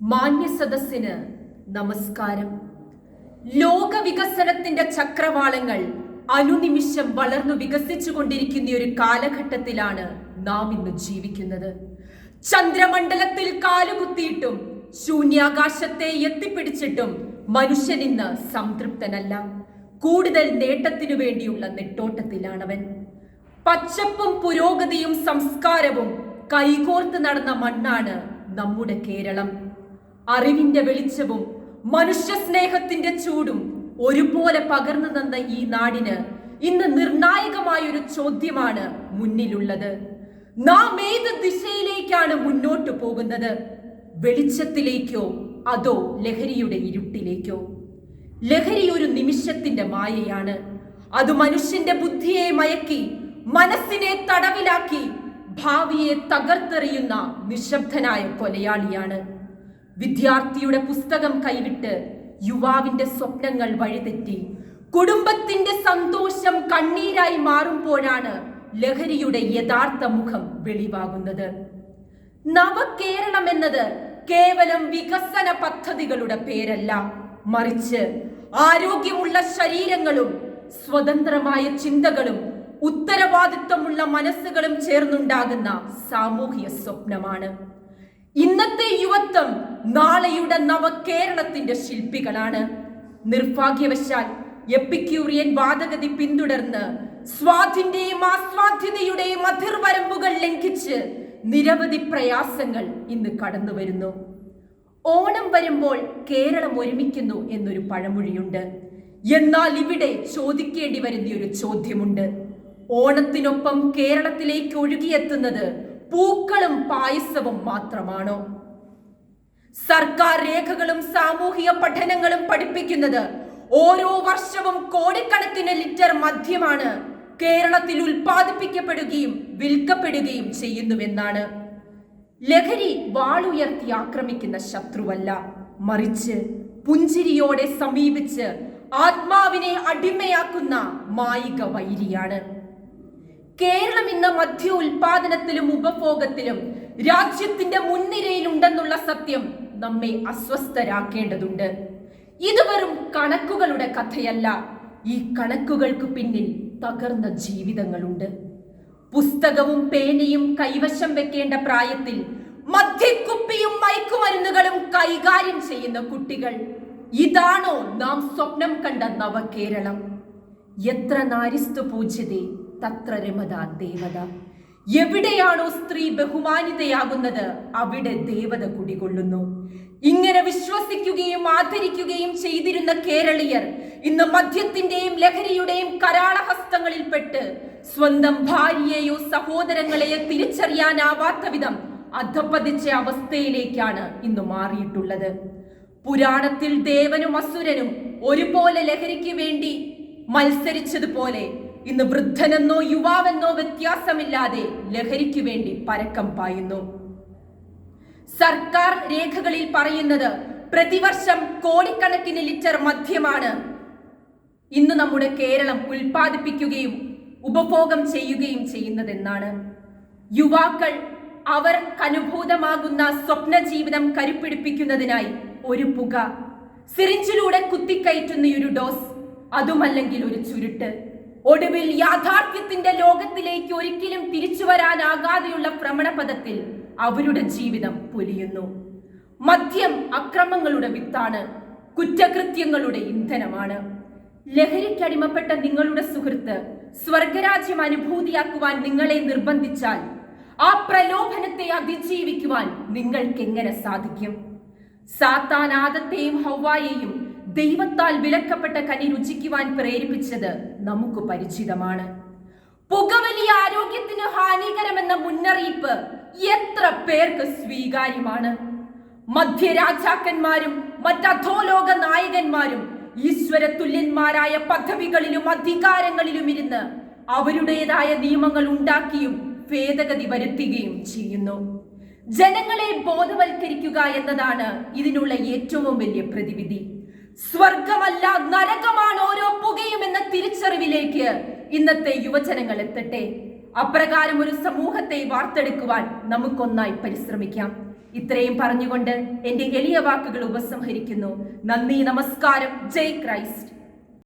മാന്യ സദസ്സിന് നമസ്കാരം. ലോക വികസനത്തിന്റെ ചക്രവാളങ്ങൾ അനുനിമിഷം വളർന്നു വികസിച്ചു കൊണ്ടിരിക്കുന്ന ഒരു കാലഘട്ടത്തിലാണ് നാം ഇന്ന് ജീവിക്കുന്നത്. ചന്ദ്രമണ്ഡലത്തിൽ കാലുകുത്തിയിട്ടും ശൂന്യാകാശത്തെ എത്തിപ്പിടിച്ചിട്ടും മനുഷ്യൻ ഇന്ന് സംതൃപ്തനല്ല. കൂടുതൽ നേട്ടത്തിനു വേണ്ടിയുള്ള നെട്ടോട്ടത്തിലാണവൻ. പച്ചപ്പും പുരോഗതിയും സംസ്കാരവും കൈകോർത്ത് നടന്ന മണ്ണാണ് നമ്മുടെ കേരളം. അറിവിന്റെ വെളിച്ചവും മനുഷ്യ സ്നേഹത്തിന്റെ ചൂടും ഒരുപോലെ പകർന്നു തന്ന ഈ നാടിന് ഇന്ന് നിർണായകമായ ഒരു ചോദ്യമാണ് മുന്നിലുള്ളത്. നാം ഏത് ദിശയിലേക്കാണ് മുന്നോട്ട് പോകുന്നത്? വെളിച്ചത്തിലേക്കോ അതോ ലഹരിയുടെ ഇരുട്ടിലേക്കോ? ലഹരി ഒരു നിമിഷത്തിന്റെ മായയാണ്. അത് മനുഷ്യന്റെ ബുദ്ധിയെ മയക്കി മനസ്സിനെ തടവിലാക്കി ഭാവിയെ തകർത്തെറിയുന്ന നിശബ്ദനായ കൊലയാളിയാണ്. വിദ്യാർത്ഥിയുടെ പുസ്തകം കൈവിട്ട് യുവാവിന്റെ സ്വപ്നങ്ങൾ വഴിതെറ്റി. കുടുംബത്തിന്റെ സന്തോഷം കണ്ണീരായി മാറുമ്പോഴാണ് ലഹരിയുടെ യഥാർത്ഥ മുഖം വെളിവാകുന്നത്. നവകേരളം എന്നത് കേവലം വികസന പദ്ധതികളുടെ പേരല്ല. മറിച്ച് ആരോഗ്യമുള്ള ശരീരങ്ങളും സ്വതന്ത്രമായ ചിന്തകളും ഉത്തരവാദിത്വമുള്ള മനസ്സുകളും ചേർന്നുണ്ടാകുന്ന സാമൂഹിക സ്വപ്നമാണ്. ഇന്നത്തെ യുവത്വം നാളെയുടെ നവകേരളത്തിന്റെ ശില്പികളാണ്. നിർഭാഗ്യവശാൽ എപ്പിക്യൂറിയൻ വാദഗതി പിന്തുടർന്ന് സ്വാധിന്റെയും ആസ്വാദ്യതയുടെയും അതിർവരമ്പുകൾ ലംഘിച്ച് നിരവധി പ്രയാസങ്ങൾ ഇന്ന് കടന്നു വരുന്നു ഓണം വരുമ്പോൾ കേരളം ഒരുമിക്കുന്നു എന്നൊരു പഴമൊഴിയുണ്ട്. എന്നാൽ ഇവിടെ ചോദിക്കേണ്ടി വരുന്ന ഒരു ചോദ്യമുണ്ട്. ഓണത്തിനൊപ്പം കേരളത്തിലേക്ക് ഒഴുകിയെത്തുന്നത് പൂക്കളും പായസവും മാത്രമാണോ? സർക്കാർ രേഖകളും സാമൂഹിക പഠനങ്ങളും പഠിപ്പിക്കുന്നത് ഓരോ വർഷവും കോടിക്കണക്കിന് ലിറ്റർ മദ്യമാണ് കേരളത്തിൽ ഉൽപ്പാദിപ്പിക്കപ്പെടുകയും വിൽക്കപ്പെടുകയും ചെയ്യുന്നുവെന്നാണ്. ലഹരി വാളുയർത്തി ആക്രമിക്കുന്ന ശത്രുവല്ല. മറിച്ച് പുഞ്ചിരിയോടെ സമീപിച്ച് ആത്മാവിനെ അടിമയാക്കുന്ന മായിക വൈരിയാണ്. കേരളം ഇന്ന് മദ്യ ഉൽപാദനത്തിലും ഉപഭോഗത്തിലും രാജ്യത്തിന്റെ മുൻനിരയിലുണ്ടെന്നുള്ള സത്യം നമ്മെ അസ്വസ്ഥരാക്കേണ്ടതുണ്ട്. ഇത് വെറും കണക്കുകളുടെ കഥയല്ല ഈ കണക്കുകൾക്ക് പിന്നിൽ തകർന്ന ജീവിതങ്ങളുണ്ട്. പുസ്തകവും പേനയും കൈവശം വെക്കേണ്ട പ്രായത്തിൽ മദ്യക്കുപ്പിയും മയക്കുമരുന്നുകളും കൈകാര്യം ചെയ്യുന്ന കുട്ടികൾ ഇതാണോ നാം സ്വപ്നം കണ്ട നവകേരളം? എത്ര നാരിസ്തു പൂജ്യതേ തത്ര രമത ദേവത എവിടെയാണോ സ്ത്രീ ബഹുമാനിതയാകുന്നത് അവിടെ ദേവത കുടികൊള്ളുന്നു. ഇങ്ങനെ വിശ്വസിക്കുകയും ആദരിക്കുകയും ചെയ്തിരുന്ന കേരളീയർ ഇന്ന് മദ്യത്തിന്റെയും ലഹരിയുടെയും കരാളഹസ്തങ്ങളിൽപ്പെട്ട് സ്വന്തം ഭാര്യയെയോ സഹോദരങ്ങളെയോ തിരിച്ചറിയാനാവാത്ത വിധം അധപ്പതിച്ച അവസ്ഥയിലേക്കാണ് ഇന്ന് മാറിയിട്ടുള്ളത്. പുരാണത്തിൽ ദേവനും അസുരനും ഒരുപോലെ ലഹരിക്ക് വേണ്ടി മത്സരിച്ചതുപോലെ ഇന്ന് വൃദ്ധനെന്നോ യുവാവെന്നോ വ്യത്യാസമില്ലാതെ ലഹരിക്ക് വേണ്ടി പരക്കം പായുന്നു. സർക്കാർ രേഖകളിൽ പറയുന്നത് പ്രതിവർഷം കോടിക്കണക്കിന് ലിറ്റർ മദ്യമാണ്. ഇന്ന് നമ്മുടെ കേരളം ഉൽപ്പാദിപ്പിക്കുകയും ഉപഭോഗം ചെയ്യുകയും ചെയ്യുന്നതെന്നാണ്. യുവാക്കൾ അവർക്കനുഭൂതമാകുന്ന സ്വപ്ന ജീവിതം കരുപ്പിടിപ്പിക്കുന്നതിനായി ഒരു പുക സിറിഞ്ചിലൂടെ കുത്തിക്കയറ്റുന്ന ഒരു ഡോസ് അതുമല്ലെങ്കിൽ ഒരു ചുരുട്ട്. ഒടുവിൽ യാഥാർത്ഥ്യത്തിന്റെ ലോകത്തിലേക്ക് ഒരിക്കലും തിരിച്ചു വരാനാകാതെയുള്ള ഭ്രമണപഥത്തിൽ അവരുടെ ജീവിതം പൊലിയുന്നു. മദ്യം അക്രമങ്ങളുടെ വിത്താണ് കുറ്റകൃത്യങ്ങളുടെ ഇന്ധനമാണ്. ലഹരിക്കടിമപ്പെട്ട നിങ്ങളുടെ സുഹൃത്ത് സ്വർഗരാജ്യം അനുഭൂതിയാക്കുവാൻ നിങ്ങളെ നിർബന്ധിച്ചാൽ ആ പ്രലോഭനത്തെ അതിജീവിക്കുവാൻ നിങ്ങൾക്ക് എങ്ങനെ സാധിക്കും സാത്താനാദത്തെയും ഹൗവായെയും ദൈവത്താൽ വിലക്കപ്പെട്ട കനി രുചിക്കുവാൻ പ്രേരിപ്പിച്ചത് നമുക്ക് പരിചിതമാണ്. പുകവലി ആരോഗ്യത്തിന് ഹാനികരമെന്ന മുന്നറിയിപ്പ് എത്ര പേർക്ക് സ്വീകാര്യമാണ്. മധ്യരാജാക്കന്മാരും മറ്റധോലോക നായകന്മാരും ഈശ്വര തുല്യന്മാരായ പദവികളിലും അധികാരങ്ങളിലും ഇരുന്ന് അവരുടേതായ നിയമങ്ങൾ ഉണ്ടാക്കിയും ഭേദഗതി വരുത്തുകയും ചെയ്യുന്നു. ജനങ്ങളെ ബോധവൽക്കരിക്കുക എന്നതാണ് ഇതിനുള്ള ഏറ്റവും വലിയ പ്രതിവിധി. സ്വർഗമല്ല നരകമാണ് ഓരോ പുകയും എന്ന തിരിച്ചറിവിലേക്ക് ഇന്നത്തെ യുവജനങ്ങൾ എത്തട്ടെ. അപ്രകാരം ഒരു സമൂഹത്തെ വാർത്തെടുക്കുവാൻ നമുക്കൊന്നായി പരിശ്രമിക്കാം. ഇത്രയും പറഞ്ഞുകൊണ്ട് എന്റെ എളിയ വാക്കുകൾ ഉപസംഹരിക്കുന്നു. നന്ദി നമസ്കാരം. ജയ് ക്രൈസ്റ്റ്.